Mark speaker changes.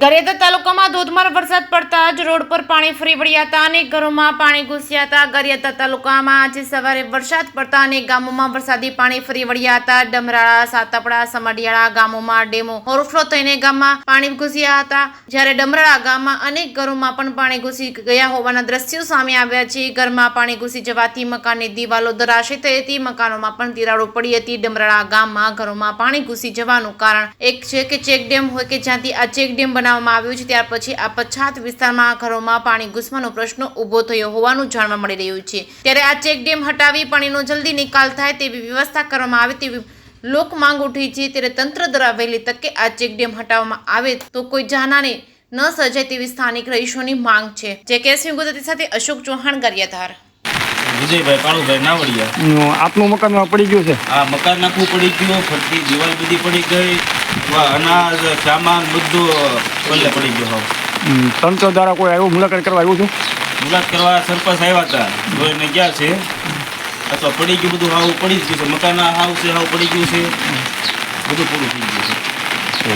Speaker 1: ગરિયાદા તાલુકામાં ધોધમાર વરસાદ પડતા જ રોડ પર પાણી ફરી વળ્યા હતા અનેક ઘરોમાં પાણી ઘૂસ્યા હતા. ગરિયાતા તાલુકામાં આજે સવારે વરસાદ પડતા અનેક ગામોમાં વરસાદી પાણી ફરી વળ્યા હતા. ડમરાળા, સાતપડા, સમડિયાળા ગામોમાં ડેમો ઓવરફ્લો થઈને ગામમાં પાણી ઘૂસ્યા હતા. જ્યારે ડમરાળા ગામમાં અનેક ઘરોમાં પણ પાણી ઘૂસી ગયા હોવાના દ્રશ્યો સામે આવ્યા છે. ઘરમાં પાણી ઘૂસી જવાથી મકાનની દિવાલો ધરાશી થઈ હતી. મકાનોમાં પણ તિરાડો પડી હતી. ડમરાળા ગામમાં ઘરોમાં પાણી ઘૂસી જવાનું કારણ એક છે કે ચેક ડેમ હોય કે જ્યાંથી આ ચેક ડેમ બનાવવામાં આવ્યું છે. ત્યાર પછી આ પછાત વિસ્તારમાં ઘરોમાં પાણી ઘૂસવાનો પ્રશ્ન ઊભો થયો હોવાનું જાણવા મળી રહ્યું છે. ત્યારે આ ચેક ડેમ હટાવી પાણીનો જલ્દી નિકાલ થાય તેવી વ્યવસ્થા કરવામાં આવે તેવી લોક માંગ ઉઠી છે. ત્યારે તંત્ર દ્વારા વહેલી તકે આ ચેક ડેમ હટાવવામાં આવે તો કોઈ જાનાને ન સર્જાય તેવી સ્થાનિક રહીશોની માંગ છે. જે કેસવી ગુજરાતી સાથે અશોક ચૌહાણ ગારિયાધાર.
Speaker 2: વિજયભાઈ કાળુભાઈ નાવડિયા.
Speaker 3: આપનું મકાન પડી ગયું છે?
Speaker 2: આ મકાન નાખવું પડી ગયું ફરતી દિવાલ બધી પડી ગઈ અનાજ સામાન બધું પલ્લે પડી ગયો હવે.
Speaker 3: સંતો દ્વારા કોઈ આવ્યું? મુલાકાત કરવા આવ્યું છું?
Speaker 2: મુલાકાત કરવા સરપંચ આવ્યા હતા. જોઈને ગયા છે. અથવા પડી ગયું બધું હાવ પડી જ ગયું છે. મકાન હાવ છે હાવ પડી ગયું છે. બધું પૂરું થઈ ગયું છે.